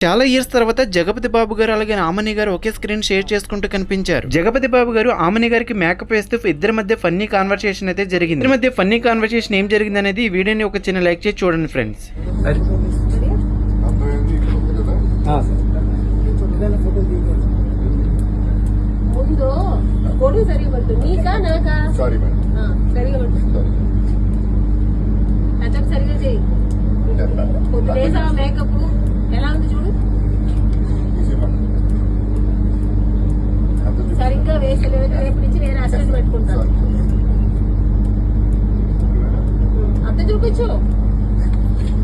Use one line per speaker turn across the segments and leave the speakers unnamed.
చాలా ఇయర్స్ తర్వాత జగపతి బాబు గారు అలాగే ఆమని గారు ఒకే స్క్రీన్ షేర్ చేసుకుంటూ కనిపించారు. జగపతి బాబు గారు ఆమని గారికి మేకప్ వేస్తూ ఇద్దరి మధ్య ఫన్నీ కాన్వర్సేషన్ అయితే జరిగింది. ఇద్దరి మధ్య ఫన్నీ కాన్వర్సేషన్ ఏం జరిగింది అనేది ఈ వీడియోని ఒక చిన్న లైక్ చేసి చూడండి ఫ్రెండ్స్
సరిగా పడుతుంది నీకా నాకా చూపించు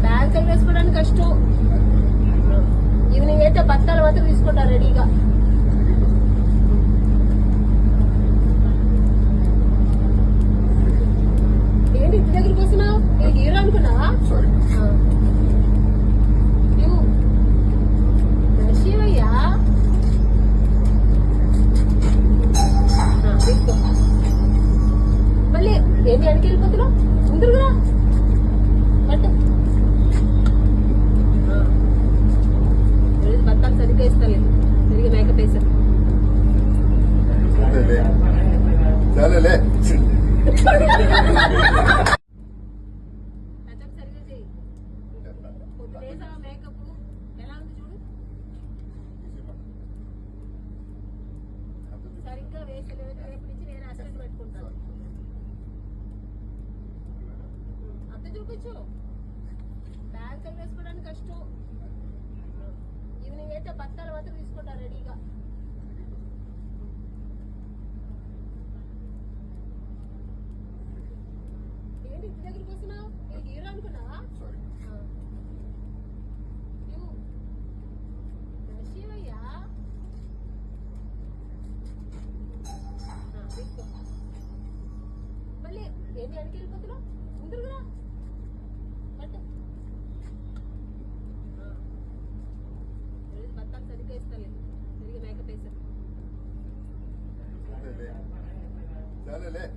బ్యాగ్ వేసుకోవడానికి కష్టం. ఈవినింగ్ అయితే బత్తాలు మాత్రం తీసుకుంటా రెడీగా ఏంటి ఇంటి దగ్గరికి వస్తున్నావు? నేను హీరో అనుకున్నావా. శివయ్య. మళ్ళీ ఏంటి వెనక్కి వెళ్ళిపోతున్నావు? బత్తాలు సరిగ్గా ఇస్తాలే సరిగ్గా మేకప్ వేసాను. మేకప్? చూపించు బ్యాగ్ వేసుకోవడానికి కష్టం. ఈవినింగ్ అయితే బత్తాలు మాత్రం తీసుకుంటా రెడీగా. ఏంటి ఇంటి దగ్గరికి వస్తున్నావు? నేను హీరో అనుకున్నావా. శివయ్య. మళ్ళీ ఏంటి వెనక్కి వెళ్ళిపోతున్నావు? ముందురుగా
Sen hele.